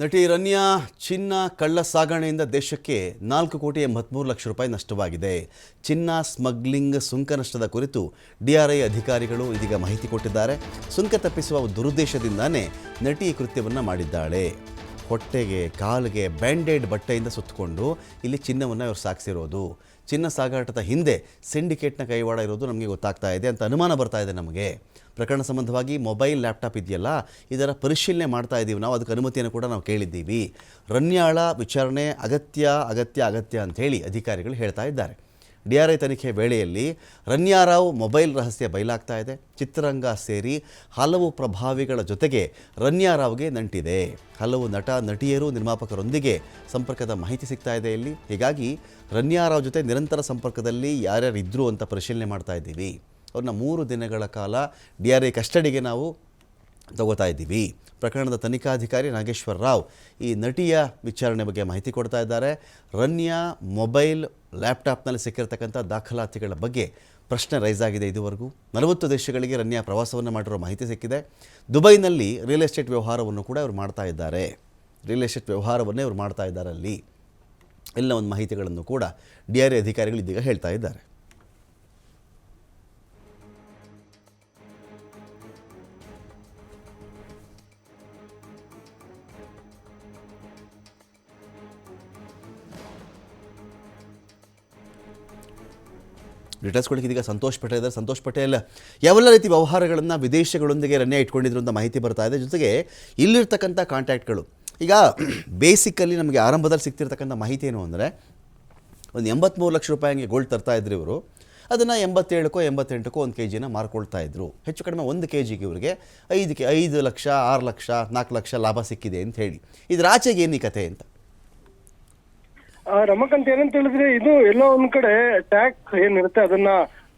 ನಟಿ ರನ್ಯಾ ಚಿನ್ನ ಕಳ್ಳ ಸಾಗಣೆಯಿಂದ ದೇಶಕ್ಕೆ ನಾಲ್ಕು ಕೋಟಿ ಎಂಬತ್ಮೂರು ಲಕ್ಷ ರೂಪಾಯಿ ನಷ್ಟವಾಗಿದೆ. ಚಿನ್ನ ಸ್ಮಗ್ಲಿಂಗ್ ಸುಂಕ ನಷ್ಟದ ಕುರಿತು ಡಿಆರ್ಐ ಅಧಿಕಾರಿಗಳು ಇದೀಗ ಮಾಹಿತಿ ಕೊಟ್ಟಿದ್ದಾರೆ. ಸುಂಕ ತಪ್ಪಿಸುವ ದುರುದ್ದೇಶದಿಂದಾನೇ ನಟಿ ಈ ಕೃತ್ಯವನ್ನು ಮಾಡಿದ್ದಾಳೆ. ಹೊಟ್ಟೆಗೆ, ಕಾಲಿಗೆ ಬ್ಯಾಂಡೇಡ್ ಬಟ್ಟೆಯಿಂದ ಸುತ್ತಕೊಂಡು ಇಲ್ಲಿ ಚಿನ್ನವನ್ನು ಇವರು ಸಾಗಿಸಿರೋದು ಚಿನ್ನ ಸಾಗಾಟದ ಹಿಂದೆ ಸಿಂಡಿಕೇಟ್ನ ಕೈವಾಡ ಇರೋದು ನಮಗೆ ಗೊತ್ತಾಗ್ತಾ ಇದೆ ಅಂತ ಅನುಮಾನ ಬರ್ತಾ ಇದೆ ನಮಗೆ. ಪ್ರಕರಣ ಸಂಬಂಧವಾಗಿ ಮೊಬೈಲ್, ಲ್ಯಾಪ್ಟಾಪ್ ಇದೆಯಲ್ಲ, ಇದರ ಪರಿಶೀಲನೆ ಮಾಡ್ತಾ ಇದ್ದೀವಿ ನಾವು ಅದಕ್ಕೆ ಅನುಮತಿಯನ್ನು ಕೂಡ ನಾವು ಕೇಳಿದ್ದೀವಿ. ರನ್ಯಾಳ ವಿಚಾರಣೆ ಅಗತ್ಯ ಅಗತ್ಯ ಅಗತ್ಯ ಅಂತ ಹೇಳಿ ಅಧಿಕಾರಿಗಳು ಹೇಳ್ತಾ ಇದ್ದಾರೆ. ಡಿ ಆರ್ ಐ ತನಿಖೆ ವೇಳೆಯಲ್ಲಿ ರನ್ಯಾರಾವ್ ಮೊಬೈಲ್ ರಹಸ್ಯ ಬಯಲಾಗ್ತಾ ಇದೆ. ಚಿತ್ರರಂಗ ಸೇರಿ ಹಲವು ಪ್ರಭಾವಿಗಳ ಜೊತೆಗೆ ರನ್ಯಾರಾವ್ಗೆ ನಂಟಿದೆ. ಹಲವು ನಟ, ನಟಿಯರು, ನಿರ್ಮಾಪಕರೊಂದಿಗೆ ಸಂಪರ್ಕದ ಮಾಹಿತಿ ಸಿಗ್ತಾ ಇದೆ ಇಲ್ಲಿ. ಹೀಗಾಗಿ ರನ್ಯಾರಾವ್ ಜೊತೆ ನಿರಂತರ ಸಂಪರ್ಕದಲ್ಲಿ ಯಾರ್ಯಾರು ಇದ್ದರು ಅಂತ ಪರಿಶೀಲನೆ ಮಾಡ್ತಾ ಇದ್ದೀವಿ. ಅವ್ರನ್ನ ಮೂರು ದಿನಗಳ ಕಾಲ ಡಿ ಆರ್ ಐ ಕಸ್ಟಡಿಗೆ ನಾವು ತಗೋತಾ ಇದ್ದೀವಿ ಪ್ರಕರಣದ ತನಿಖಾಧಿಕಾರಿ ನಾಗೇಶ್ವರ ರಾವ್ ಈ ನಟಿಯ ವಿಚಾರಣೆ ಬಗ್ಗೆ ಮಾಹಿತಿ ಕೊಡ್ತಾ ಇದ್ದಾರೆ. ರನ್ಯಾ ಮೊಬೈಲ್ ಲ್ಯಾಪ್ಟಾಪ್ನಲ್ಲಿ ಸಿಕ್ಕಿರತಕ್ಕಂಥ ದಾಖಲಾತಿಗಳ ಬಗ್ಗೆ ಪ್ರಶ್ನೆ ರೈಸ್ ಆಗಿದೆ ಇದುವರೆಗೂ. ನಲವತ್ತು ದೇಶಗಳಿಗೆ ರನ್ಯಾ ಪ್ರವಾಸವನ್ನು ಮಾಡಿರೋ ಮಾಹಿತಿ ಸಿಕ್ಕಿದೆ. ದುಬೈನಲ್ಲಿ ರಿಯಲ್ ಎಸ್ಟೇಟ್ ವ್ಯವಹಾರವನ್ನು ಕೂಡ ಇವರು ಮಾಡ್ತಾ ಇದ್ದಾರೆ. ರಿಯಲ್ ಎಸ್ಟೇಟ್ ವ್ಯವಹಾರವನ್ನೇ ಇವರು ಮಾಡ್ತಾ ಇದ್ದಾರೆ ಅಲ್ಲಿ. ಎಲ್ಲ ಒಂದು ಮಾಹಿತಿಗಳನ್ನು ಕೂಡ ಡಿ ಆರ್ ಎ ಅಧಿಕಾರಿಗಳು ಇದೀಗ ಹೇಳ್ತಾ ಇದ್ದಾರೆ. ಡೀಟೇಲ್ಸ್ಗಳಿಗೆ ಇದೀಗ ಸಂತೋಷ್ ಪಟೇಲ್ ಇದ್ದಾರೆ. ಸಂತೋಷ್ ಪಟೇಲ್, ಯಾವೆಲ್ಲ ರೀತಿ ವ್ಯವಹಾರಗಳನ್ನು ವಿದೇಶಗಳೊಂದಿಗೆ ರನ್ನೇ ಇಟ್ಕೊಂಡಿದ್ರು ಅಂತ ಮಾಹಿತಿ ಬರ್ತಾ ಇದೆ. ಜೊತೆಗೆ ಇಲ್ಲಿರ್ತಕ್ಕಂಥ ಕಾಂಟ್ಯಾಕ್ಟ್ಗಳು, ಈಗ ಬೇಸಿಕಲಿ ನಮಗೆ ಆರಂಭದಲ್ಲಿ ಸಿಗ್ತಿರ್ತಕ್ಕಂಥ ಮಾಹಿತಿ ಏನು ಅಂದರೆ, ಒಂದು ಎಂಬತ್ತ್ಮೂರು ಲಕ್ಷ ರೂಪಾಯಿ ಹಂಗೆ ಗೋಲ್ಡ್ ತರ್ತಾ ಇದ್ರು ಇವರು. ಅದನ್ನು ಎಂಬತ್ತೇಳಕ್ಕೋ ಎಂಬತ್ತೆಂಟಕ್ಕೋ ಒಂದು ಕೆ ಜಿನ ಮಾರ್ಕೊಳ್ತಾ ಇದ್ರು. ಹೆಚ್ಚು ಕಡಿಮೆ ಒಂದು ಕೆ ಜಿಗೆ ಇವರಿಗೆ ಐದು ಐದು ಲಕ್ಷ, ಆರು ಲಕ್ಷ, ನಾಲ್ಕು ಲಕ್ಷ ಲಾಭ ಸಿಕ್ಕಿದೆ ಅಂತ ಹೇಳಿ. ಇದ್ರ ಆಚೆಗೆ ಏನು ಈ ಕತೆ ಅಂತ? ರಮಕಾಂತ್ ಏನಂತ ಹೇಳಿದ್ರೆ ಇದು ಎಲ್ಲೋ ಒಂದ್ ಕಡೆ ಟ್ಯಾಕ್ಸ್ ಏನಿರುತ್ತೆ ಅದನ್ನ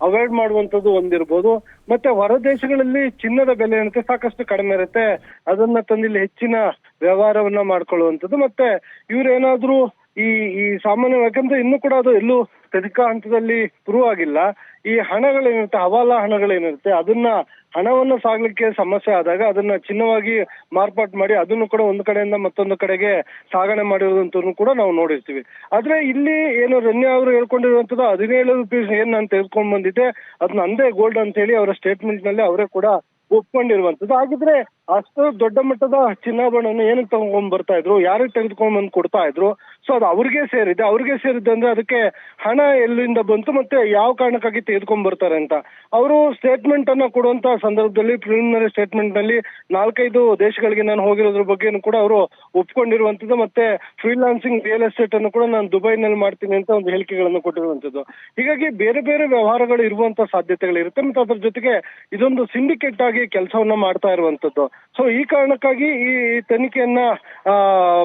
ಅವಾಯ್ಡ್ ಮಾಡುವಂತದ್ದು ಒಂದಿರ್ಬೋದು. ಮತ್ತೆ ಹೊರ ದೇಶಗಳಲ್ಲಿ ಚಿನ್ನದ ಬೆಲೆ ಏನಂತೆ ಸಾಕಷ್ಟು ಕಡಿಮೆ ಇರುತ್ತೆ. ಅದನ್ನ ತಂದಿಲ್ಲಿ ಹೆಚ್ಚಿನ ವ್ಯವಹಾರವನ್ನ ಮಾಡ್ಕೊಳ್ಳುವಂಥದ್ದು. ಮತ್ತೆ ಇವ್ರೇನಾದ್ರೂ ಈ ಈ ಸಾಮಾನ್ಯ ಯಾಕಂದ್ರೆ ಇನ್ನೂ ಕೂಡ ಅದು ಎಲ್ಲೂ ತನಿಖಾ ಹಂತದಲ್ಲಿ ಪ್ರೂವ್ ಆಗಿಲ್ಲ. ಈ ಹಣಗಳೇನಿರುತ್ತೆ, ಹವಾಲಾ ಹಣಗಳೇನಿರುತ್ತೆ, ಅದನ್ನ ಹಣವನ್ನು ಸಾಗ್ಲಿಕ್ಕೆ ಸಮಸ್ಯೆ ಆದಾಗ ಅದನ್ನ ಚಿನ್ನವಾಗಿ ಮಾರ್ಪಾಟ್ ಮಾಡಿ ಅದನ್ನು ಕೂಡ ಒಂದು ಕಡೆಯಿಂದ ಮತ್ತೊಂದು ಕಡೆಗೆ ಸಾಗಣೆ ಮಾಡಿರುವಂತನ್ನು ಕೂಡ ನಾವು ನೋಡಿರ್ತೀವಿ. ಆದ್ರೆ ಇಲ್ಲಿ ಏನು ರನ್ಯ ಅವರು ಹೇಳ್ಕೊಂಡಿರುವಂತದ್ದು ಹದಿನೇಳು ಪೀಸ್ ಏನ್ ನಾನು ತೆಗೆದುಕೊಂಡು ಬಂದಿದ್ದೆ ಅದನ್ನ ಅಂದೇ ಗೋಲ್ಡ್ ಅಂತ ಹೇಳಿ ಅವರ ಸ್ಟೇಟ್ಮೆಂಟ್ನಲ್ಲಿ ಅವರೇ ಕೂಡ ಒಪ್ಕೊಂಡಿರುವಂತದ್ದು. ಹಾಗಿದ್ರೆ ಅಷ್ಟು ದೊಡ್ಡ ಮಟ್ಟದ ಚಿನ್ನಾಭರಣವನ್ನು ಏನಕ್ಕೆ ತಗೊಂಡ್ ಬರ್ತಾ ಇದ್ರು? ಯಾರಿಗೆ ತೆಗೆದುಕೊಂಡ್ ಬಂದು ಕೊಡ್ತಾ ಇದ್ರು? ಸೊ ಅದು ಅವ್ರಿಗೆ ಸೇರಿದೆ. ಅವ್ರಿಗೆ ಸೇರಿದೆ ಅಂದ್ರೆ ಅದಕ್ಕೆ ಹಣ ಎಲ್ಲಿಂದ ಬಂತು ಮತ್ತೆ ಯಾವ ಕಾರಣಕ್ಕಾಗಿ ತೆಗೆದುಕೊಂಡ್ ಬರ್ತಾರೆ ಅಂತ. ಅವರು ಸ್ಟೇಟ್ಮೆಂಟ್ ಅನ್ನ ಕೊಡುವಂತ ಸಂದರ್ಭದಲ್ಲಿ ಪ್ರಿಲಿಮಿನರಿ ಸ್ಟೇಟ್ಮೆಂಟ್ನಲ್ಲಿ ನಾಲ್ಕೈದು ದೇಶಗಳಿಗೆ ನಾನು ಹೋಗಿರೋದ್ರ ಬಗ್ಗೆನೂ ಕೂಡ ಅವರು ಒಪ್ಕೊಂಡಿರುವಂತದ್ದು ಮತ್ತೆ ಫ್ರೀಲಾನ್ಸಿಂಗ್ ರಿಯಲ್ ಎಸ್ಟೇಟ್ ಅನ್ನು ಕೂಡ ನಾನು ದುಬೈನಲ್ಲಿ ಮಾಡ್ತೀನಿ ಅಂತ ಒಂದು ಹೇಳಿಕೆಗಳನ್ನು ಕೊಟ್ಟಿರುವಂತದ್ದು ಹೀಗಾಗಿ ಬೇರೆ ಬೇರೆ ವ್ಯವಹಾರಗಳು ಇರುವಂತ ಸಾಧ್ಯತೆಗಳಿರುತ್ತೆ. ಮತ್ತೆ ಅದ್ರ ಜೊತೆಗೆ ಇದೊಂದು ಸಿಂಡಿಕೇಟ್ ಆಗಿ ಕೆಲಸವನ್ನ ಮಾಡ್ತಾ ಇರುವಂತದ್ದು ಸೊ ಈ ಕಾರಣಕ್ಕಾಗಿ ಈ ತನಿಖೆಯನ್ನ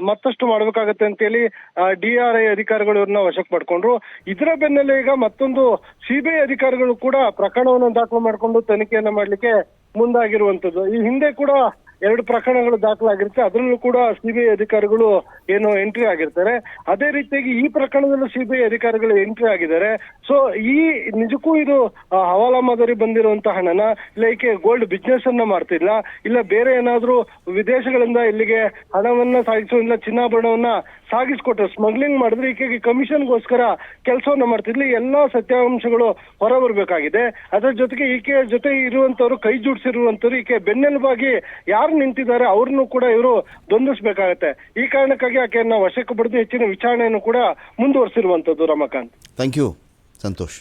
ಮತ್ತಷ್ಟು ಮಾಡ್ಬೇಕಾಗತ್ತೆ ಅಂತೇಳಿ ಡಿ ಆರ್ ಐ ಅಧಿಕಾರಿಗಳು ಇವ್ರನ್ನ ವಶಕ್ಕೆ ಪಡ್ಕೊಂಡ್ರು. ಇದರ ಬೆನ್ನಲ್ಲೇ ಈಗ ಮತ್ತೊಂದು ಸಿಬಿಐ ಅಧಿಕಾರಿಗಳು ಕೂಡ ಪ್ರಕರಣವನ್ನು ದಾಖಲು ಮಾಡಿಕೊಂಡು ತನಿಖೆಯನ್ನ ಮಾಡ್ಲಿಕ್ಕೆ ಮುಂದಾಗಿರುವಂತದ್ದು. ಈ ಹಿಂದೆ ಕೂಡ ಎರಡು ಪ್ರಕರಣಗಳು ದಾಖಲಾಗಿರುತ್ತೆ. ಅದರಲ್ಲೂ ಕೂಡ ಸಿಬಿಐ ಅಧಿಕಾರಿಗಳು ಏನು ಎಂಟ್ರಿ ಆಗಿರ್ತಾರೆ. ಅದೇ ರೀತಿಯಾಗಿ ಈ ಪ್ರಕರಣದಲ್ಲೂ ಸಿಬಿಐ ಅಧಿಕಾರಿಗಳು ಎಂಟ್ರಿ ಆಗಿದ್ದಾರೆ. ಸೊ ಈ ನಿಜಕ್ಕೂ ಇದು ಹವಾಲಾ ಮಾದರಿ ಬಂದಿರುವಂತಹ ಹಣನ, ಇಲ್ಲ ಈಕೆ ಗೋಲ್ಡ್ ಬಿಸ್ನೆಸ್ ಅನ್ನ ಮಾಡ್ತಿಲ್ಲ ಇಲ್ಲ ಬೇರೆ ಏನಾದ್ರೂ ವಿದೇಶಗಳಿಂದ ಇಲ್ಲಿಗೆ ಹಣವನ್ನ ಸಾಗಿಸೋ, ಇಲ್ಲ ಚಿನ್ನಾಭರಣವನ್ನ ಸಾಗಿಸ್ಕೊಟ್ರು ಸ್ಮಗ್ಲಿಂಗ್ ಮಾಡಿದ್ರೆ ಈಕೆಗೆ ಕಮಿಷನ್ಗೋಸ್ಕರ ಕೆಲಸವನ್ನ ಮಾಡ್ತಿದ್ಲಿ. ಎಲ್ಲಾ ಸತ್ಯಾಂಶಗಳು ಹೊರಬರ್ಬೇಕಾಗಿದೆ. ಅದರ ಜೊತೆಗೆ ಈಕೆಯ ಜೊತೆ ಇರುವಂತವ್ರು, ಕೈ ಜೋಡಿಸಿರುವಂತವ್ರು, ಈಕೆ ಬೆನ್ನೆಲುಬಾಗಿ ಯಾರು ನಿಂತಿದ್ದಾರೆ ಅವ್ರನ್ನು ಕೂಡ ಇವರು ದ್ವಂದಿಸಬೇಕಾಗತ್ತೆ ಈ ಕಾರಣಕ್ಕಾಗಿ ಆಕೆಯನ್ನ ವಶಕ್ಕೆ ಪಡೆದು ಹೆಚ್ಚಿನ ವಿಚಾರಣೆಯನ್ನು ಕೂಡ ಮುಂದುವರಿಸಿರುವಂತದ್ದು ರಮಾಕಾಂತ್. Thank you Santhosh.